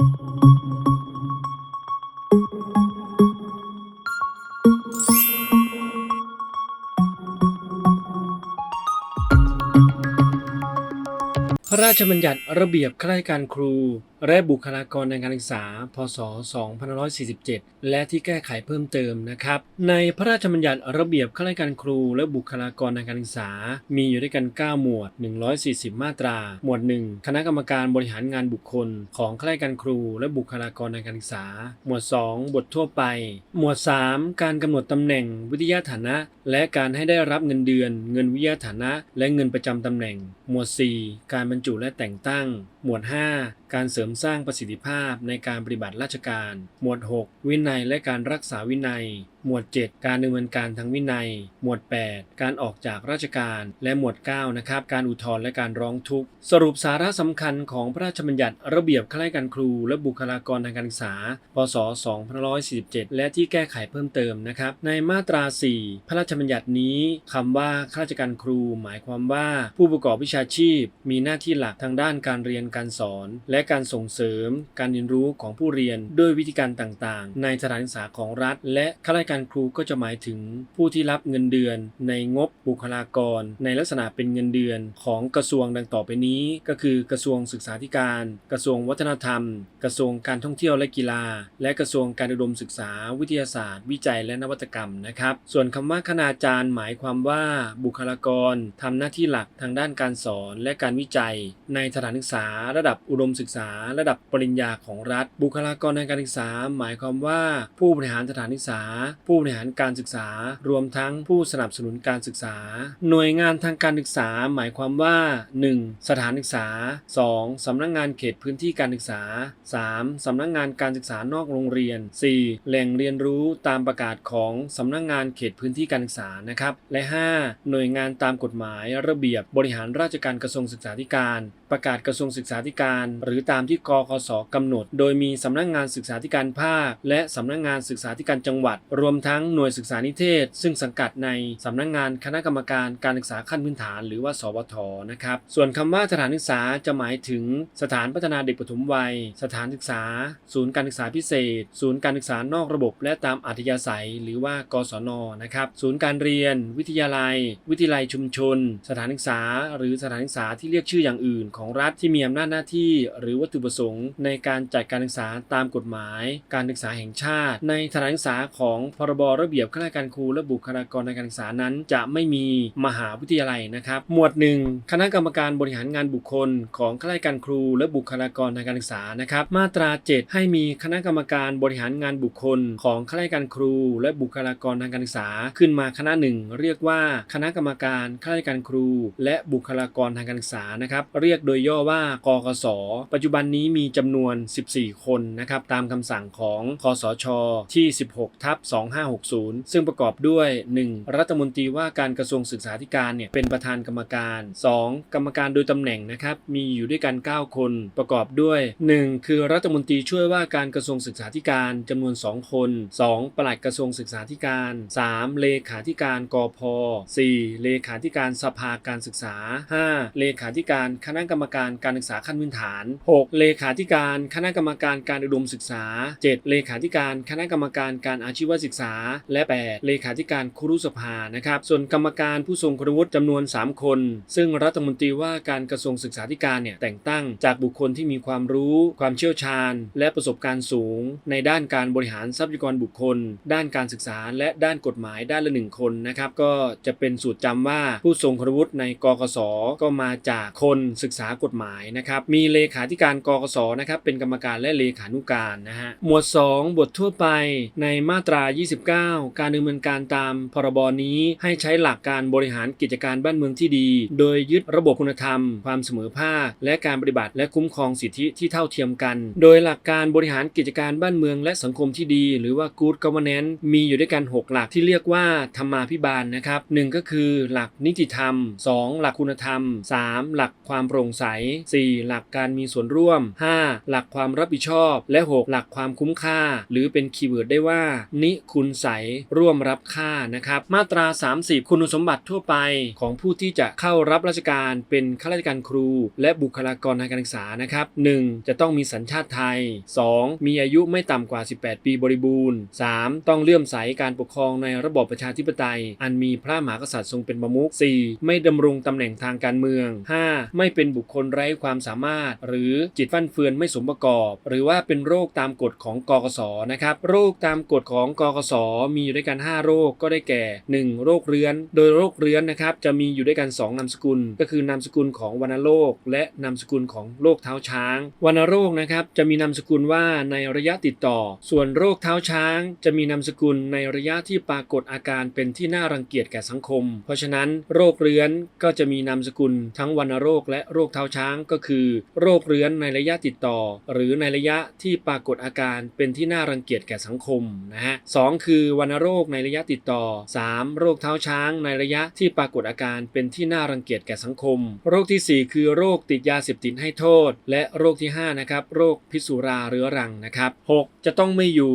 พระราชบัญญัติระเบียบข้าราชการครู และบุคลากรในการศึกษา พศ 2547 และที่แก้ไขเพิ่มเติมนะครับ ในพระราชบัญญัติระเบียบข้าราชการครู และบุคลากรในการศึกษา มีอยู่ด้วยกัน 9 หมวด 140 มาตรา หมวด 1 คณะกรรมการบริหารงานบุคคล ของข้าราชการครู และบุคลากรในการศึกษา หมวด 2 บททั่วไป หมวด 3 การกำหนดตำแหน่งวิทยาฐานะ และการให้ได้รับเงินเดือน เงินวิทยาฐานะ และเงินประจำตำแหน่ง หมวด 4 การบรรจุและแต่งตั้ง หมวด 5 การเสริมสร้างประสิทธิภาพในการปฏิบัติราชการ หมวด 6 วินัยและการรักษาวินัยหมวด 7 การดำเนินการทางวินัย หมวด 8 การออกจากราชการ และหมวด 9 นะครับ การอุทธรณ์และการร้องทุกข์ สรุปสาระสำคัญของพระราชบัญญัติระเบียบข้าราชการครู และบุคลากรทางการศึกษา พศ 2547 และที่แก้ไขเพิ่มเติมนะครับ ในมาตรา 4 พระราชบัญญัตินี้คำว่าข้าราชการครู หมายความว่า ผู้ประกอบวิชาชีพ มีหน้าที่หลักทางด้านการเรียนการสอน และการส่งเสริม การเรียนรู้ของผู้เรียนด้วยวิธีการต่างๆ ในสถานศึกษาของรัฐ และข้าราชการครูก็จะหมายถึงผู้ที่รับเงินเดือน ในงบบุคลากร ในลักษณะเป็นเงินเดือนของกระทรวงดังต่อไปนี้ ก็คือกระทรวงศึกษาธิการ กระทรวงวัฒนธรรม กระทรวงการท่องเที่ยวและกีฬา และกระทรวงการอุดมศึกษา วิทยาศาสตร์ วิจัยและนวัตกรรมนะครับ ส่วนคำว่าคณาจารย์หมายความว่าบุคลากรทำหน้าที่หลักทางด้านการสอนและการวิจัย ในสถานศึกษา ระดับอุดมศึกษา ระดับปริญญาของรัฐ บุคลากรในการศึกษา หมายความว่าผู้บริหารสถานศึกษาผู้บริหารการศึกษา รวมทั้งผู้สนับสนุนการศึกษา หน่วยงานทางการศึกษาหมายความว่า 1. สถานศึกษา 2. สำนักงานเขตพื้นที่การศึกษา 3. สำนักงานการศึกษานอกโรงเรียน 4. แหล่งเรียนรู้ตามประกาศของสำนักงานเขตพื้นที่การศึกษานะครับ และ 5. หน่วยงานตามกฎหมายระเบียบบริหารราชการกระทรวงศึกษาธิการ ประกาศกระทรวงศึกษาธิการ หรือตามที่กคสกำหนด โดยมีสำนักงานศึกษาธิการภาค และสำนักงานศึกษาธิการจังหวัดรวมทั้งหน่วยศึกษานิเทศ ซึ่งสังกัดในสำนักงานคณะกรรมการการศึกษาขั้นพื้นฐาน หรือว่า สวทนะครับ ส่วนคำว่าสถานศึกษาจะหมายถึงสถานพัฒนาเด็กปฐมวัย สถานศึกษา ศูนย์การศึกษาพิเศษ ศูนย์การศึกษานอกระบบ และตามอัธยาศัย หรือว่ากศนนะครับ ศูนย์การเรียน วิทยาลัย วิทยาลัยชุมชน สถานศึกษา หรือสถานศึกษาที่เรียกชื่ออย่างอื่น ของรัฐที่มีอำนาจหน้าที่ หรือวัตถุประสงค์ ในการจัดการศึกษาตามกฎหมาย การศึกษาแห่งชาติ ในสถานศึกษาของพรบระเบียบข้าราชการครูและบุคลากรในการศึกษานั้น จะไม่มีมหาวิทยาลัยนะครับ หมวดหนึ่งคณะกรรมการบริหารงานบุคคล ของข้าราชการครูและบุคลากรทางการศึกษานะครับ มาตรา 7 ให้มีคณะกรรมการบริหารงานบุคคล ของข้าราชการครู และบุคลากรทางการศึกษา ขึ้นมาคณะหนึ่งเรียกว่าคณะกรรมการข้าราชการครู และบุคลากรทางการศึกษานะครับ เรียกโดยย่อว่ากกสปัจจุบันนี้มีจำนวน 14 คนนะครับตามคำสั่งของคอสชที่ 16ทับ2560 ซึ่งประกอบด้วย 1. รัฐมนตรีว่าการกระทรวงศึกษาธิการเนี่ยเป็นประธานกรรมการ 2. กรรมการโดยตำแหน่งนะครับมีอยู่ด้วยกัน 9 คนประกอบด้วย 1. คือรัฐมนตรีช่วยว่าการกระทรวงศึกษาธิการจำนวน 2 คน 2. ปลัดกระทรวงศึกษาธิการ 3. เลขาธิการกพ 4. เลขาธิการสภาการศึกษา 5. เลขาธิการคณะกรรมการการศึกษาขั้นพื้นฐาน 6. เลขาธิการคณะกรรมการการอุดมศึกษา 7. เลขาธิการคณะกรรมการการอาชีวศึกษาและ 8. เลขาธิการครุสภานะครับส่วนกรรมการผู้ทรงคุณวุฒิจำนวน 3 คน ซึ่งรัฐมนตรีว่าการกระทรวงศึกษาธิการเนี่ยแต่งตั้งจากบุคคลที่มีความรู้ ความเชี่ยวชาญ และประสบการณ์สูง ในด้านการบริหารทรัพยากรบุคคล ด้านการศึกษา และด้านกฎหมายด้านละหนึ่งคนนะครับก็จะเป็นสูตรจำว่าผู้ทรงคุณวุฒิในกกสก็มาจากคนศึกษากฎหมายนะครับมีเลขาธิการกกสนะครับเป็นกรรมการและเลขานุการนะฮะหมวด 2 บททั่วไปในมาตรา29การดำเนินการตามพรบนี้ให้ใช้หลักการบริหารกิจการบ้านเมืองที่ดี โดยยึดระบบคุณธรรม ความเสมอภาค และการปฏิบัติและคุ้มครองสิทธิที่เท่าเทียมกัน โดยหลักการบริหารกิจการบ้านเมืองและสังคมที่ดี หรือว่า good governance มีอยู่ด้วยกัน 6 หลักที่เรียกว่าธรรมาภิบาลนะครับหนึ่งก็คือหลักนิติธรรม 2 หลักคุณธรรม 3 หลักความโปร่งใส 4 หลักการมีส่วนร่วม 5 หลักความรับผิดชอบ และ 6 หลักความคุ้มค่า หรือเป็นคีย์เวิร์ดได้ว่านิคุคุณใสร่วมรับค่านะครับมาตรา 30 คุณสมบัติทั่วไปของผู้ที่จะเข้ารับราชการเป็นข้าราชการครู และบุคลากรทางการศึกษานะครับ 1. จะต้องมีสัญชาติไทย 2. มีอายุไม่ต่ำกว่า 18 ปีบริบูรณ์ 3. ต้องเลื่อมใสการปกครองในระบอบประชาธิปไตย อันมีพระมหากษัตริย์ทรงเป็นประมุข 4. ไม่ดำรงตำแหน่งทางการเมือง 5. ไม่เป็นบุคคลไร้ความสามารถ หรือจิตฟั่นเฟือนไม่สมประกอบ หรือว่าเป็นโรคตามกฎของกกสนะครับ โรคตามกฎของกกศสมีอยู่ด้วยกัน 5 โรคก็ได้แก่ 1. โรคเรื้อน โดยโรคเรื้อนนะครับจะมีอยู่ด้วยกัน 2 นามสกุล ก็คือนามสกุลของวัณโรค และนามสกุลของโรคเท้าช้างวัณโรคนะครับจะมีนามสกุลว่าในระยะติดต่อ ส่วนโรคเท้าช้าง จะมีนามสกุลในระยะที่ปรากฏอาการเป็นที่น่ารังเกียจแก่สังคม เพราะฉะนั้นโรคเรื้อนก็จะมีนามสกุลทั้งวัณโรค และโรคเท้าช้างก็คือ โรคเรื้อนในระยะติดต่อ หรือในระยะที่ปรากฏอาการเป็นที่น่ารังเกียจแก่สังคมนะฮะสองคือวัณโรคในระยะติดต่อ 3. โรคเท้าช้างในระยะที่ปรากฏอาการเป็นที่น่ารังเกียจแก่สังคม โรคทีสี่ 4 คือโรคติดยาเสพติดให้โทษ และโรคที่5นะครับโรคพิษสุราเรื้อรังนะครับ 6. จะต้องไม่อยู่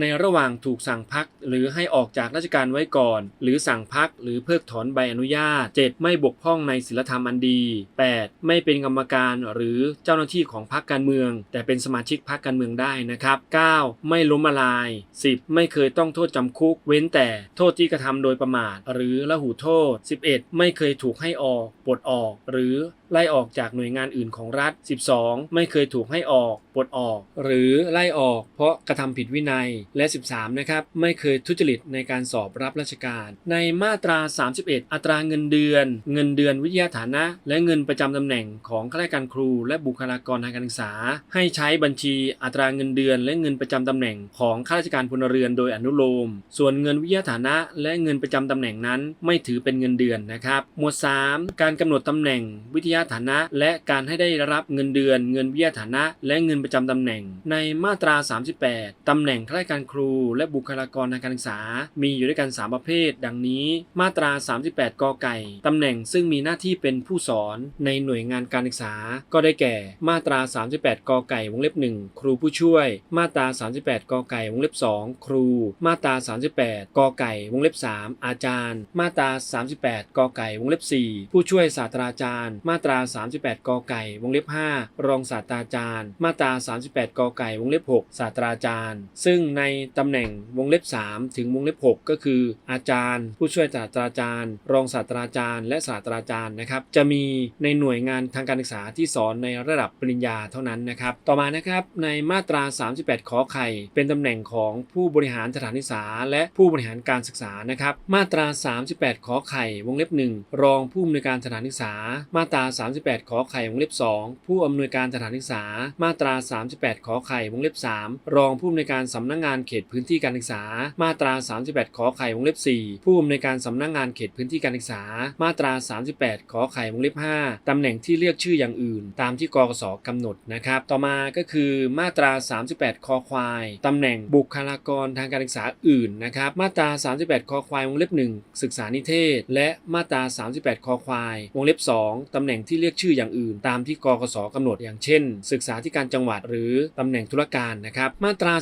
ในระหว่างถูกสั่งพัก หรือให้ออกจากราชการไว้ก่อน หรือสั่งพักหรือเพิกถอนใบอนุญาต 7. ไม่บกพร่องในศีลธรรมอันดี 8. ไม่เป็นกรรมการหรือเจ้าหน้าที่ของพรรคการเมือง แต่เป็นสมาชิกพรรคการเมืองได้นะครับ 9. ไม่ล้มละลาย 10. ไม่เคยต้องโทษจำคุก เว้นแต่โทษที่กระทำโดยประมาท หรือละหูโทษ 11. ไม่เคยถูกให้ออกปลดออก หรือไล่ออกจากหน่วยงานอื่นของรัฐ 12. ไม่เคยถูกให้ออกปลดออก หรือไล่ออกเพราะกระทำผิดวินัยและ 13 นะครับ ไม่เคยทุจริตในการสอบรับราชการ ในมาตรา 31 อัตราเงินเดือน เงินเดือนวิทยาฐานะ และเงินประจำตำแหน่งของข้าราชการครู และบุคลากรทางการศึกษา ให้ใช้บัญชีอัตราเงินเดือน และเงินประจำตำแหน่งของข้าราชการพลเรือนโดยอนุโลม ส่วนเงินวิทยาฐานะ และเงินประจำตำแหน่งนั้น ไม่ถือเป็นเงินเดือนนะครับ หมวด 3 การกำหนดตำแหน่ง วิทยาฐานะ และการให้ได้รับเงินเดือน เงินวิทยาฐานะ และเงินประจำตำแหน่ง ในมาตรา 38ตำแหน่งข้าราชการครู และบุคลากรทางการศึกษา มีอยู่ด้วยกัน 3 ประเภท ดังนี้ มาตรา 38กอไก่ตำแหน่งซึ่งมีหน้าที่เป็นผู้สอนในหน่วยงานการศึกษา ก็ได้แก่ มาตรา 38กอไก่วงเล็บ 1 ครูผู้ช่วย มาตรา 38กอไก่วงเล็บ 2 ครู มาตรา 38กอไก่วงเล็บ 3 อาจารย์ มาตรา 38กอไก่วงเล็บ 4 ผู้ช่วยศาสตราจารย์ มาตรา 38กอไก่วงเล็บ 5 รองศาสตราจารย์ มาตรา 38กอไก่วงเล็บ 6 ศาสตราจารย์ ซึ่งในตำแหน่งวงเล็บ 3 ถึงวงเล็บ 6 ก็คือ อาจารย์ ผู้ช่วยศาสตราจารย์ รองศาสตราจารย์ และศาสตราจารย์นะครับจะมีในหน่วยงานทางการศึกษาที่สอนในระดับปริญญาเท่านั้นนะครับต่อมานะครับในมาตรา 38 ขอไข่ เป็นตำแหน่งของผู้บริหารสถานศึกษา และผู้บริหารการศึกษานะครับมาตรา 38 ขอไข่วงเล็บ 1 รองผู้อำนวยการสถานศึกษา มาตรา 38 ขอไข่วงเล็บ 2 ผู้อำนวยการสถานศึกษา มาตรา 38 ขอไข่วงเล็บ 3 รองผู้อำนวยการสำนักงานงานเขตพื้นที่การศึกษา มาตรา 38 ขอไข่วงเล็บ 4 ผู้อำนวยการสำนักงานเขตพื้นที่การศึกษา มาตรา 38 ขอไข่วงเล็บ 5ตำแหน่งที่เรียกชื่ออย่างอื่น ตามที่กกสกำหนดนะครับ ต่อมาก็คือมาตรา 38 คอควายตำแหน่งบุคลากรทางการศึกษาอื่นนะครับ มาตรา 38 คอควายวงเล็บ 1 ศึกษานิเทศ และมาตรา 38 คอควาย วงเล็บ 2 ตำแหน่งที่เรียกชื่ออย่างอื่น ตามที่กกสกำหนดอย่างเช่น ศึกษาธิการจังหวัดหรือตำแหน่งธุรการนะครับ มาตรา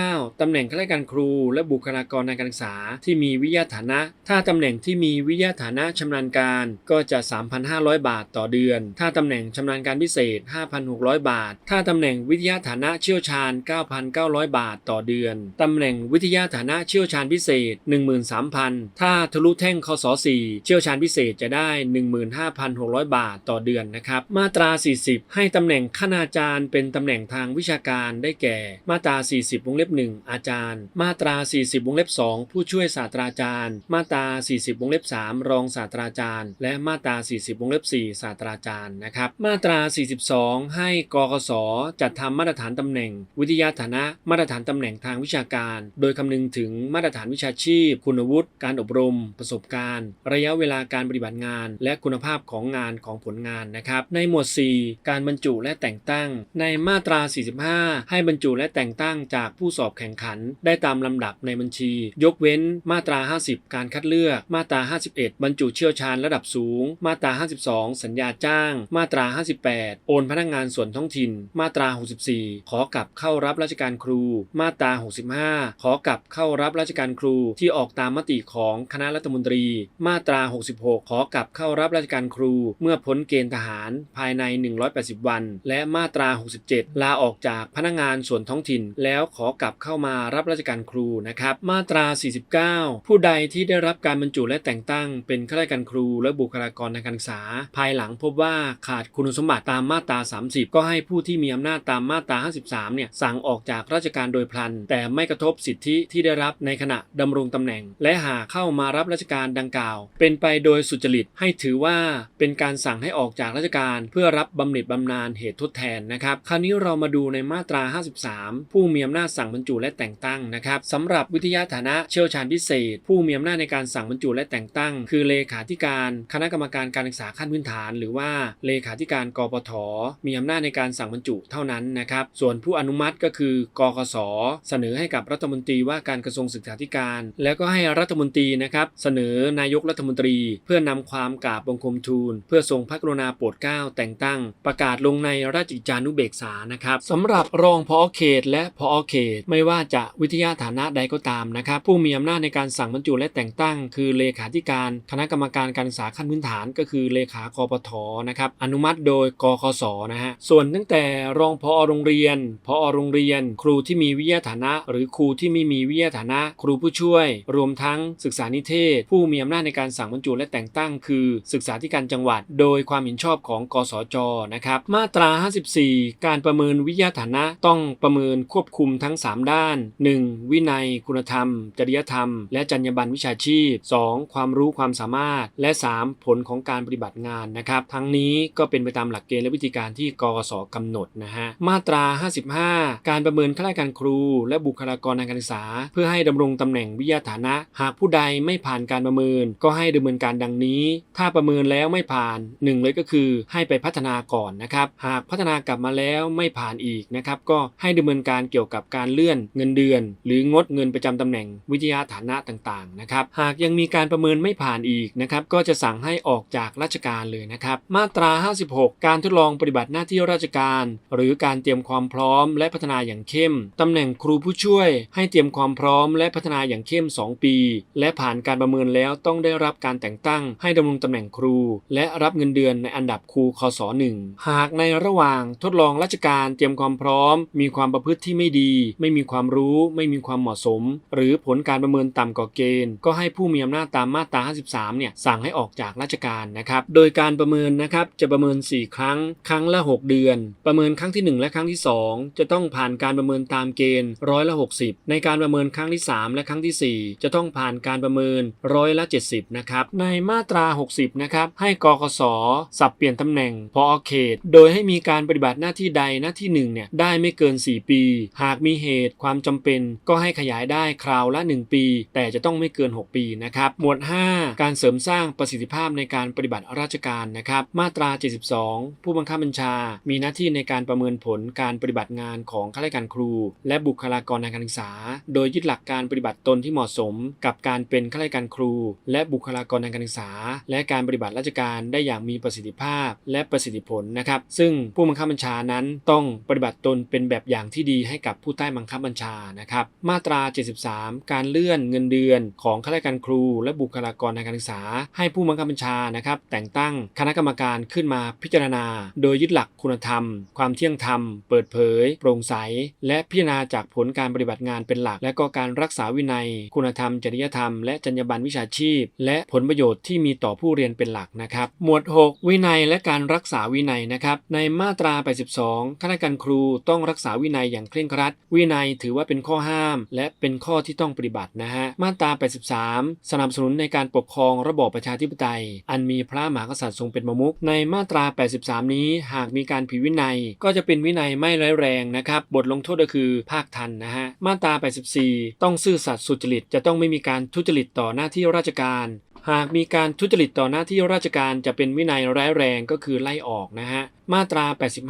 39ตำแหน่งข้าราชการครูและบุคลากรทางการศึกษาที่มีวิทยาฐานะ ถ้าตำแหน่งที่มีวิทยาฐานะชำนาญการก็จะ 3,500 บาทต่อเดือน ถ้าตำแหน่งชำนาญการพิเศษ 5,600 บาท ถ้าตำแหน่งวิทยาฐานะเชี่ยวชาญ 9,900 บาทต่อเดือน ตำแหน่งวิทยาฐานะเชี่ยวชาญพิเศษ 13,000 ถ้าทะลุแท่งคศ4เชี่ยวชาญพิเศษจะได้ 15,600 บาทต่อเดือนนะครับ มาตรา 40 ให้ตำแหน่งคณาจารย์เป็นตำแหน่งทางวิชาการได้แก่ มาตรา 40 วงเล็บ1อาจารย์ มาตรา 40 วงเล็บ 2 ผู้ช่วยศาสตราจารย์ มาตรา 40 วงเล็บ 3 รองศาสตราจารย์ และมาตรา 40 วงเล็บ 4 ศาสตราจารย์นะครับ มาตรา 42 ให้กกสจัดทำมาตรฐานตำแหน่ง วิทยาฐานะมาตรฐานตำแหน่งทางวิชาการ โดยคำนึงถึงมาตรฐานวิชาชีพ คุณวุฒิการอบรม ประสบการณ์ ระยะเวลาการปฏิบัติงาน และคุณภาพของงานของผลงานนะครับ ในหมวด 4 การบรรจุและแต่งตั้ง ในมาตรา 45 ให้บรรจุและแต่งตั้งจากผู้สอบแข่งขัน ได้ตามลำดับในบัญชี ยกเว้นมาตรา 50 การคัดเลือก มาตรา 51 บรรจุเชี่ยวชาญระดับสูง มาตรา 52 สัญญาจ้าง มาตรา 58 โอนพนักงานส่วนท้องถิ่น มาตรา 64 ขอกลับเข้ารับราชการครู มาตรา 65 ขอกลับเข้ารับราชการครูที่ออกตามมติของคณะรัฐมนตรี มาตรา 66 ขอกลับเข้ารับราชการครู เมื่อพ้นเกณฑ์ทหารภายใน 180 วัน และมาตรา 67 ลาออกจากพนักงานส่วนท้องถิ่น แล้วขอกลับเข้า้ามารับราชการครูนะครับ มาตรา 49 ผู้ใดที่ได้รับการบรรจุและแต่งตั้ง เป็นข้าราชการครูและบุคลากรทางการศึกษา ภายหลังพบว่าขาดคุณสมบัติตามมาตรา 30 ก็ให้ผู้ที่มีอำนาจตามมาตรา 53 เนี่ยสั่งออกจากราชการโดยพลัน แต่ไม่กระทบสิทธิที่ได้รับในขณะดำรงตำแหน่ง และหากเข้ามารับราชการดังกล่าว เป็นไปโดยสุจริตให้ถือว่าเป็นการสั่งให้ออกจากราชการ เพื่อรับบำเหน็จบำนาญเหตุทดแทนนะครับคราวนี้เรามาดูในมาตรา 53 ผู้มีอำนาจสั่งบรรจุและแต่งตั้งนะครับสำหรับวิทยาฐานะเชี่ยวชาญพิเศษ ผู้มีอำนาจในการสั่งบรรจุและแต่งตั้ง คือเลขาธิการคณะกรรมการการศึกษาขั้นพื้นฐาน หรือว่าเลขาธิการกปทมีอำนาจในการสั่งบรรจุเท่านั้นนะครับส่วนผู้อนุมัติก็คือกกสเสนอให้กับรัฐมนตรีว่าการกระทรวงศึกษาธิการ แล้วก็ให้รัฐมนตรีนะครับเสนอนายกรัฐมนตรี เพื่อนำความกราบบังคมทูล เพื่อทรงพระกรุณาโปรดเกล้าแต่งตั้ง ประกาศลงในราชกิจจานุเบกษานะครับสำหรับรองพอเขตและพอเขตไม่ว่าว่าจะวิทยาฐานะใดก็ตามนะครับผู้มีอำนาจในการสั่งบรรจุและแต่งตั้ง คือเลขาธิการคณะกรรมการการศึกษาขั้นพื้นฐาน ก็คือเลขากปทนะครับอนุมัติโดยกคสนะฮะส่วนตั้งแต่รองพอโรงเรียน พอโรงเรียน ครูที่มีวิทยาฐานะ หรือครูที่ไม่มีวิทยาฐานะ ครูผู้ช่วย รวมทั้งศึกษานิเทศ ผู้มีอำนาจในการสั่งบรรจุและแต่งตั้ง คือศึกษาธิการจังหวัด โดยความเห็นชอบของกสจนะครับมาตรา 54 การประเมินวิทยาฐานะ ต้องประเมินควบคุมทั้ง 3 ด้าน 1. วินัย คุณธรรม จริยธรรม และจรรยาบรรณวิชาชีพ 2. ความรู้ความสามารถ และ 3. ผลของการปฏิบัติงานนะครับ ทั้งนี้ก็เป็นไปตามหลักเกณฑ์และวิธีการที่กกสกำหนดนะฮะ มาตรา 55 การประเมินข้าราชการครู และบุคลากรทางการศึกษา เพื่อให้ดำรงตำแหน่งวิทยาฐานะ หากผู้ใดไม่ผ่านการประเมิน ก็ให้ดำเนินการดังนี้ ถ้าประเมินแล้วไม่ผ่านหนึ่งเลยก็คือให้ไปพัฒนาก่อนนะครับ หากพัฒนากลับมาแล้วไม่ผ่านอีกนะครับ ก็ให้ดำเนินการเกี่ยวกับการเลื่อนเงินเดือน หรืองดเงินประจำตำแหน่งวิทยาฐานะต่างๆนะครับหากยังมีการประเมินไม่ผ่านอีกนะครับก็จะสั่งให้ออกจากราชการเลยนะครับมาตรา 56 การทดลองปฏิบัติหน้าที่ราชการ หรือการเตรียมความพร้อมและพัฒนาอย่างเข้มตำแหน่งครูผู้ช่วย ให้เตรียมความพร้อมและพัฒนาอย่างเข้ม 2 ปี และผ่านการประเมินแล้วต้องได้รับการแต่งตั้ง ให้ดำรงตำแหน่งครู และรับเงินเดือนในอันดับครูคศ1หากในระหว่างทดลองราชการเตรียมความพร้อม มีความประพฤติที่ไม่ดี ไม่มีความรู้ไม่มีความเหมาะสม หรือผลการประเมินต่ำกว่าเกณฑ์ ก็ให้ผู้มีอำนาจตามมาตรา 53 เนี่ยสั่งให้ออกจากราชการนะครับโดยการประเมินนะครับจะประเมิน 4 ครั้ง ครั้งละ 6 เดือน ประเมินครั้งที่ 1 และครั้งที่ 2 จะต้องผ่านการประเมินตามเกณฑ์ร้อยละ 60 ในการประเมินครั้งที่ 3 และครั้งทีสี่4 จะต้องผ่านการประเมินร้อยละ 70 นะครับในมาตรา 60 นะครับให้กกสสับเปลี่ยนตำแหน่งพอเขต โดยให้มีการปฏิบัติหน้าที่ใดหน้าที่หนึ่งเนี่ยได้ไม่เกิน 4 ปี หากมีเหตุความจำเป็นก็ให้ขยายได้คราวละ 1 ปี แต่จะต้องไม่เกิน 6 ปีนะครับหมวด 5 การเสริมสร้างประสิทธิภาพในการปฏิบัติราชการนะครับมาตรา 72 ผู้บังคับบัญชา มีหน้าที่ในการประเมินผลการปฏิบัติงานของข้าราชการครู และบุคลากรทางการศึกษา โดยยึดหลักการปฏิบัติตนที่เหมาะสม กับการเป็นข้าราชการครู และบุคลากรทางการศึกษา และการปฏิบัติราชการได้อย่างมีประสิทธิภาพ และประสิทธิผลนะครับซึ่งผู้บังคับบัญชานั้นต้องปฏิบัติตนเป็นแบบอย่างที่ดีให้กับผู้ใต้บังคับบัญชานะครับ มาตรา 73 การเลื่อนเงินเดือนของข้าราชการครู และบุคลากรทางการศึกษา ให้ผู้บังคับบัญชานะครับ แต่งตั้งคณะกรรมการขึ้นมาพิจารณา โดยยึดหลักคุณธรรม ความเที่ยงธรรม เปิดเผย โปร่งใส และพิจารณาจากผลการปฏิบัติงานเป็นหลัก และก็การรักษาวินัย คุณธรรม จริยธรรม และจรรยาบรรณวิชาชีพ และผลประโยชน์ที่มีต่อผู้เรียนเป็นหลักนะครับ หมวด 6 วินัยและการรักษาวินัยนะครับ ในมาตรา 82ข้าราชการครูต้องรักษาวินัยอย่างเคร่งครัด วินัยถือว่าเป็นข้อห้าม และเป็นข้อที่ต้องปฏิบัตินะฮะมาตรา 83 สนับสนุนในการปกครองระบอบประชาธิปไตย อันมีพระมหากษัตริย์ทรงเป็นประมุขในมาตรา 83 นี้หากมีการผิดวินัย ก็จะเป็นวินัยไม่ร้ายแรงนะครับบทลงโทษก็คือภาคทันนะฮะมาตรา 84 ต้องซื่อสัตย์สุจริตจะต้องไม่มีการทุจริตต่อหน้าที่ราชการ หากมีการทุจริตต่อหน้าที่ราชการจะเป็นวินัยร้ายแรงก็คือไล่ออกนะฮะ มาตรา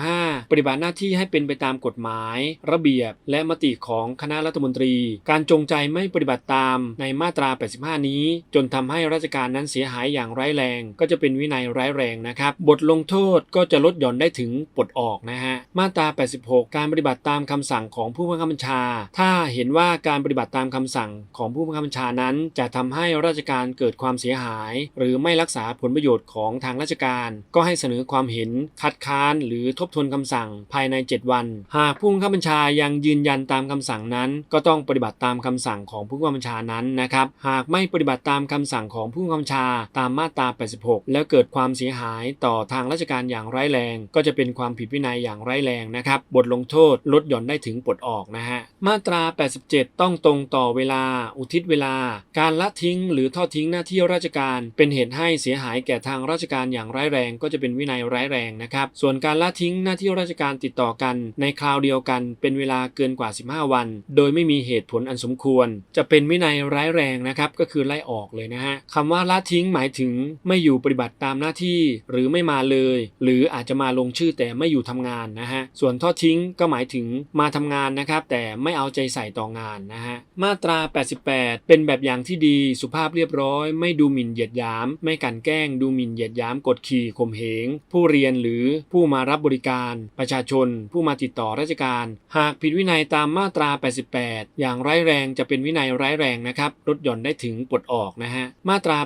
85 ปฏิบัติหน้าที่ให้เป็นไปตามกฎหมาย ระเบียบ และมติของคณะรัฐมนตรี การจงใจไม่ปฏิบัติตามในมาตรา 85 นี้ จนทำให้ราชการนั้นเสียหายอย่างร้ายแรง ก็จะเป็นวินัยร้ายแรงนะครับ บทลงโทษก็จะลดหย่อนได้ถึงปลดออกนะฮะ มาตรา 86 การปฏิบัติตามคำสั่งของผู้บังคับบัญชา ถ้าเห็นว่าการปฏิบัติตามคำสั่งของผู้บังคับบัญชานั้น จะทำให้ราชการเกิดความเสียหาย หรือไม่รักษาผลประโยชน์ของทางราชการ ก็ให้เสนอความเห็นคัดค้าน หรือทบทวนคำสั่งภายใน 7 วัน หากผู้บังคับบัญชายังยืนยันตามคำสั่งนั้น ก็ต้องปฏิบัติตามคำสั่งของผู้บังคับบัญชานั้นนะครับ หากไม่ปฏิบัติตามคำสั่งของผู้บังคับบัญชาตามมาตรา 86 แล้วเกิดความเสียหายต่อทางราชการอย่างร้ายแรง ก็จะเป็นความผิดวินัยอย่างร้ายแรงนะครับ บทลงโทษลดหย่อนได้ถึงปลดออกนะฮะ มาตรา 87 ต้องตรงต่อเวลา อุทิศเวลา การละทิ้งหรือทอดทิ้งหน้าที่ราชการเป็นเหตุให้เสียหายแก่ทางราชการอย่างร้ายแรงก็จะเป็นวินัยร้ายแรงนะครับ ส่วนการละทิ้งหน้าที่ราชการติดต่อกัน ในคราวเดียวกัน เป็นเวลาเกินกว่า 15 วัน โดยไม่มีเหตุผลอันสมควร จะเป็นวินัยร้ายแรงนะครับก็คือไล่ออกเลยนะฮะคำว่าละทิ้งหมายถึงไม่อยู่ปฏิบัติตามหน้าที่หรือไม่มาเลย หรืออาจจะมาลงชื่อแต่ไม่อยู่ทำงานนะฮะส่วนทอดทิ้งก็หมายถึงมาทำงานนะครับแต่ไม่เอาใจใส่ต่องานนะฮะมาตรา 88 เป็นแบบอย่างที่ดีสุภาพเรียบร้อยไม่ดูหมิ่นเหยียดหยาม ไม่กลันแกล้ง ดูหมิ่นเหยียดหยามกดขี่ข่มเหง ผู้เรียนหรือผู้มารับบริการ ประชาชน ผู้มาติดต่อราชการ หากผิดวินัยตามมาตรา 88 อย่างร้ายแรงจะเป็นวินัยร้ายแรงนะครับลดหย่อนได้ถึงปลดออกนะฮะมาตรา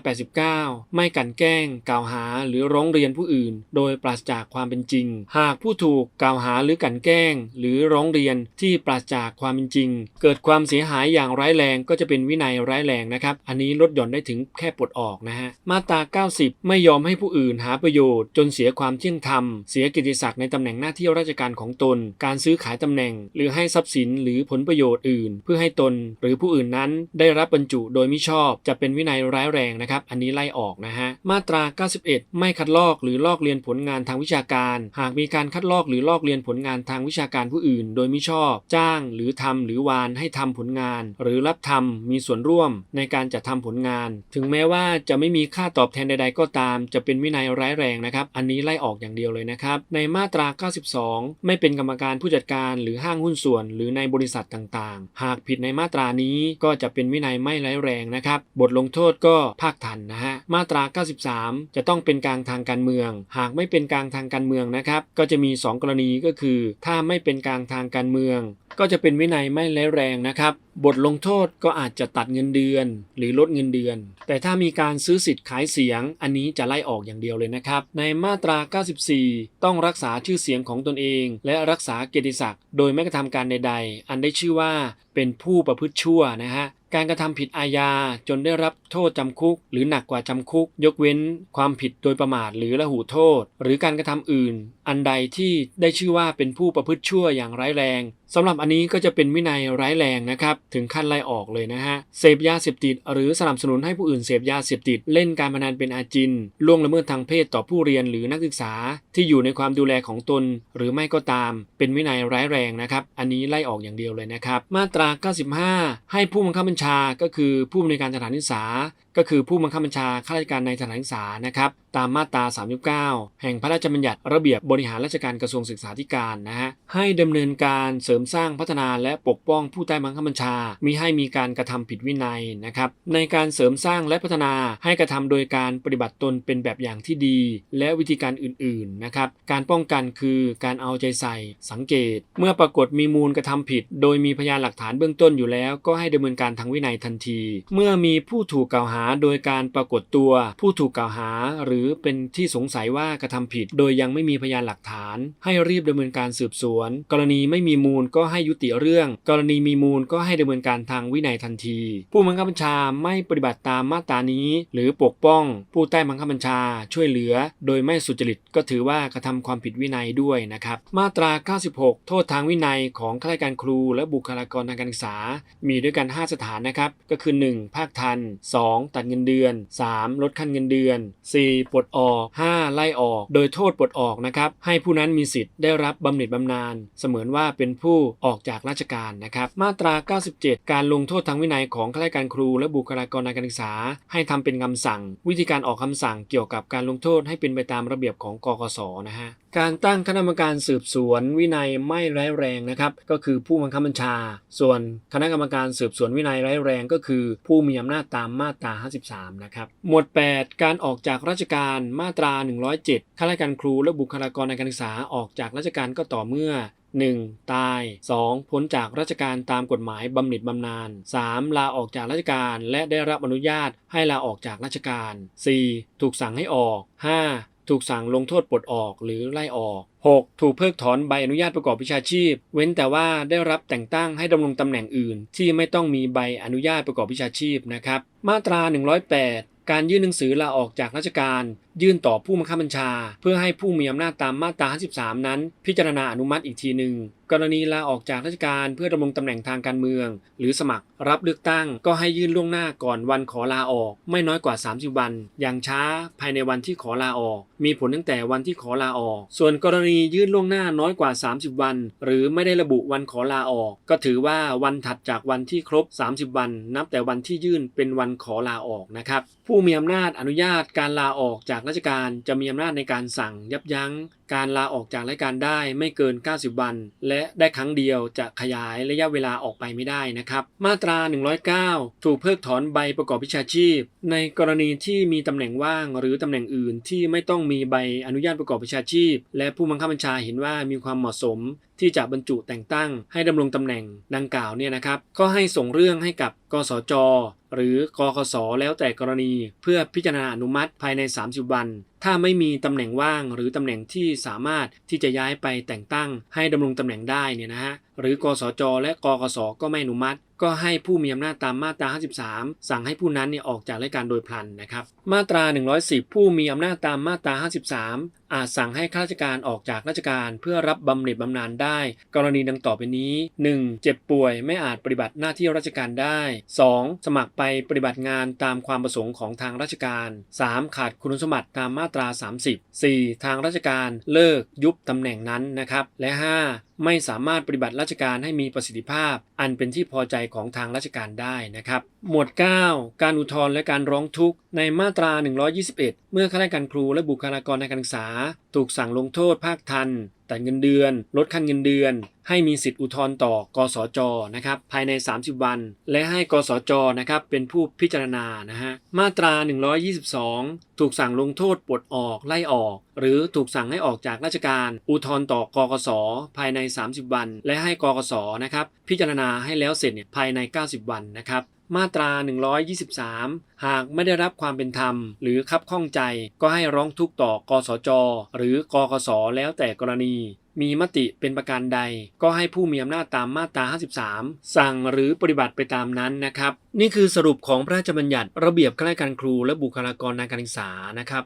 89 ไม่กลันแกล้ง กล่าวหาหรือร้องเรียนผู้อื่น โดยปราศจากความเป็นจริง หากผู้ถูกกล่าวหาหรือกลันแกล้ง หรือร้องเรียนที่ปราศจากความเป็นจริง เกิดความเสียหายอย่างร้ายแรงก็จะเป็นวินัยร้ายแรงนะครับ อันนี้ลดหย่อนได้ถึงแค่ปลดออกนะฮะ มาตรา 90 ไม่ยอมให้ผู้อื่นหาประโยชน์ จนเสียความเที่ยงธรรม เสียกิติศักดิ์ในตำแหน่งหน้าที่ราชการของตน การซื้อขายตำแหน่ง หรือให้ทรัพย์สินหรือผลประโยชน์อื่น เพื่อให้ตนหรือผู้อื่นนั้นได้รับบรรจุโดยมิชอบ จะเป็นวินัยร้ายแรงนะครับ อันนี้ไล่ออกนะฮะ มาตรา 91 ไม่คัดลอกหรือลอกเลียนผลงานทางวิชาการ หากมีการคัดลอกหรือลอกเลียนผลงานทางวิชาการผู้อื่น โดยมิชอบ จ้างหรือทำหรือวานให้ทำผลงาน หรือรับทำมีส่วนร่วมในการจัดทำผลงาน ถึงแม้ว่าว่าจะไม่มีค่าตอบแทนใด ๆ ก็ตาม จะเป็นวินัยร้ายแรงนะครับ อันนี้ไล่ออกอย่างเดียวเลยนะครับ ในมาตรา 92 ไม่เป็นกรรมการผู้จัดการหรือห้างหุ้นส่วน หรือในบริษัทต่างๆ หากผิดในมาตรานี้ก็จะเป็นวินัยไม่ร้ายแรงนะครับ บทลงโทษก็ภาคทันนะฮะ มาตรา 93 จะต้องเป็นกลางทางการเมือง หากไม่เป็นกลางทางการเมืองนะครับ ก็จะมี 2 กรณีก็คือ ถ้าไม่เป็นกลางทางการเมือง ก็จะเป็นวินัยไม่ร้ายแรงนะครับ บทลงโทษก็อาจจะตัดเงินเดือน หรือลดเงินเดือน แต่ถ้ามีการซื้อสิทธิ์ขายเสียง อันนี้จะไล่ออกอย่างเดียวเลยนะครับ ในมาตรา 94 ต้องรักษาชื่อเสียงของตนเอง และรักษาเกียรติศักดิ์โดยไม่กระทำการใด ๆ อันได้ชื่อว่าเป็นผู้ประพฤติชั่วนะฮะการกระทำผิดอาญาจนได้รับโทษจำคุก หรือหนักกว่าจำคุก ยกเว้นความผิดโดยประมาทหรือละหูโทษ หรือการกระทำอื่น อันใดที่ได้ชื่อว่าเป็นผู้ประพฤติชั่วอย่างร้ายแรง สำหรับอันนี้ก็จะเป็นวินัยร้ายแรงนะครับ ถึงขั้นไล่ออกเลยนะฮะ เสพยาเสพติด หรือสนับสนุนให้ผู้อื่นเสพยาเสพติด เล่นการพนันเป็นอาจิน ล่วงละเมิดทางเพศต่อผู้เรียนหรือนักศึกษา ที่อยู่ในความดูแลของตน หรือไม่ก็ตาม เป็นวินัยร้ายแรงนะครับ อันนี้ไล่ออกอย่างเดียวเลยนะครับ มาตรา 95 ให้ผู้บังคับบัญชาก็คือผู้อำนวยการสถานศึกษา ก็คือผู้บังคับบัญชาข้าราชการในสถานศึกษานะครับตามมาตรา 39 แห่งพระราชบัญญัติระเบียบบริหารราชการกระทรวงศึกษาธิการนะฮะให้ดำเนินการเสริมสร้างพัฒนาและปกป้องผู้ใต้บังคับบัญชามิให้มีการกระทำผิดวินัยนะครับในการเสริมสร้างและพัฒนาให้กระทำโดยการปฏิบัติตนเป็นแบบอย่างที่ดี และวิธีการอื่นๆนะครับการป้องกันคือการเอาใจใส่สังเกต เมื่อปรากฏมีมูลกระทำผิด โดยมีพยานหลักฐานเบื้องต้นอยู่แล้ว ก็ให้ดำเนินการทางวินัยทันที เมื่อมีผู้ถูกกล่าวหาโดยการปรากฏตัว ผู้ถูกกล่าวหา หรือเป็นที่สงสัยว่ากระทำผิด โดยยังไม่มีพยานหลักฐาน ให้รีบดำเนินการสืบสวน กรณีไม่มีมูลก็ให้ยุติเรื่อง กรณีมีมูลก็ให้ดำเนินการทางวินัยทันที ผู้บังคับบัญชาไม่ปฏิบัติตามมาตรานี้ หรือปกป้อง ผู้ใต้บังคับบัญชาช่วยเหลือ โดยไม่สุจริตก็ถือว่ากระทำความผิดวินัยด้วยนะครับมาตรา 96 โทษทางวินัยของข้าราชการครู และบุคลากรทางการศึกษา มีด้วยกัน 5 สถานนะครับ ก็คือ 1. ภาคทัน 2. ตัดเงินเดือน 3. ลดขั้นเงินเดือน 4. ปลดออก 5. ไล่ออก โดยโทษปลดออกนะครับ ให้ผู้นั้นมีสิทธิ์ได้รับบำเหน็จบำนาญเสมือนว่าเป็นผู้ออกจากราชการนะครับ มาตรา 97 การลงโทษทางวินัยของข้าราชการครู และบุคลากรทางการศึกษา ให้ทำเป็นคำสั่ง วิธีการออกคำสั่งเกี่ยวกับการลงโทษให้เป็นไปตามระเบียบของกกสนะฮะ การตั้งคณะกรรมการสืบสวนวินัยไม่ร้ายแรงนะครับ ก็คือผู้บังคับบัญชา ส่วนคณะกรรมการสืบสวนวินัยร้ายแรงก็คือ ผู้มีอำนาจตามมาตรา 53 นะครับ หมวด 8 การออกจากราชการมาตรา 107ข้าราชการครูและบุคลากรทางการศึกษาออกจากราชการก็ต่อเมื่อ 1. ตาย 2. พ้นจากราชการตามกฎหมายบำเหน็จบำนาญ 3. ลาออกจากราชการและได้รับอนุญาตให้ลาออกจากราชการ 4. ถูกสั่งให้ออก 5. ถูกสั่งลงโทษปลดออกหรือไล่ออก 6. ถูกเพิกถอนใบอนุญาตประกอบวิชาชีพ เว้นแต่ว่าได้รับแต่งตั้งให้ดำรงตำแหน่งอื่น ที่ไม่ต้องมีใบอนุญาตประกอบวิชาชีพนะครับ มาตรา 108 การยื่นหนังสือลาออกจากราชการ ยื่นต่อผู้บังคับบัญชา เพื่อให้ผู้มีอำนาจตามมาตรา 53 นั้น พิจารณาอนุมัติอีกทีหนึ่งกรณีลาออกจากราชการเพื่อดำรงตำแหน่งทางการเมือง หรือสมัครรับเลือกตั้งก็ให้ยื่นล่วงหน้าก่อนวันขอลาออก ไม่น้อยกว่า 30 วัน อย่างช้าภายในวันที่ขอลาออก มีผลตั้งแต่วันที่ขอลาออก ส่วนกรณียื่นล่วงหน้าน้อยกว่า 30 วัน หรือไม่ได้ระบุวันขอลาออก ก็ถือว่าวันถัดจากวันที่ครบ 30 วัน นับแต่วันที่ยื่นเป็นวันขอลาออกนะครับผู้มีอำนาจอนุญาตการลาออกจากราชการจะมีอำนาจในการสั่งยับยั้งการลาออกจากราชการได้ไม่เกิน 90 วัน และได้ครั้งเดียวจะขยายระยะเวลาออกไปไม่ได้นะครับ มาตรา 109 ถูกเพิกถอนใบประกอบวิชาชีพ ในกรณีที่มีตำแหน่งว่างหรือตำแหน่งอื่นที่ไม่ต้องมีใบอนุญาตประกอบวิชาชีพ และผู้บังคับบัญชาเห็นว่ามีความเหมาะสม ที่จะบรรจุแต่งตั้ง ให้ดำรงตำแหน่งดังกล่าวเนี่ยนะครับ ก็ให้ส่งเรื่องให้กับกสจหรือกคสแล้วแต่กรณี เพื่อพิจารณาอนุมัติภายใน 30 วัน ถ้าไม่มีตำแหน่งว่างหรือตำแหน่งที่สามารถที่จะย้ายไปแต่งตั้งให้ดำรงตำแหน่งได้เนี่ยนะฮะหรือกสจ และกคสก็ไม่อนุมัติ ก็ให้ผู้มีอำนาจตามมาตรา 53 สั่งให้ผู้นั้นเนี่ยออกจากราชการโดยพลันนะครับ มาตรา 110 ผู้มีอำนาจตามมาตรา 53 อาจสั่งให้ข้าราชการออกจากราชการเพื่อรับบำเหน็จบำนาญได้ กรณีดังต่อไปนี้ 1. เจ็บป่วยไม่อาจปฏิบัติหน้าที่ราชการได้ 2. สมัครไปปฏิบัติงานตามความประสงค์ของทางราชการ 3. ขาดคุณสมบัติตามมาตรา 30 4. ทางราชการเลิกยุบตำแหน่งนั้นนะครับ และ 5. ไม่สามารถปฏิบัติราชการให้มีประสิทธิภาพ อันเป็นที่พอใจของทางราชการได้นะครับ หมวด 9 การอุทธรณ์และการร้องทุกข์ในมาตรา 121 เมื่อข้าราชการครูและบุคลากรทางการศึกษา ถูกสั่งลงโทษภาคทันตัดเงินเดือน ลดขั้นเงินเดือน ให้มีสิทธิอุทธรณ์ต่อกสจนะครับภายใน 30 วัน และให้กสจนะครับเป็นผู้พิจารณานะฮะมาตรา 122 ถูกสั่งลงโทษปลดออกไล่ออก หรือถูกสั่งให้ออกจากราชการ อุทธรณ์ต่อกกสภายใน 30 วัน และให้กกสนะครับพิจารณาให้แล้วเสร็จเนี่ยภายใน 90 วันนะครับ มาตรา 123 หากไม่ได้รับความเป็นธรรม หรือคับข้องใจก็ให้ร้องทุกข์ต่อกสจ หรือกกสแล้วแต่กรณี มีมติเป็นประการใด ก็ให้ผู้มีอำนาจตามมาตรา 53 สั่งหรือปฏิบัติไปตามนั้นนะครับ นี่คือสรุปของพระราชบัญญัติระเบียบข้าราชการครูและบุคลากรทางการศึกษานะครับ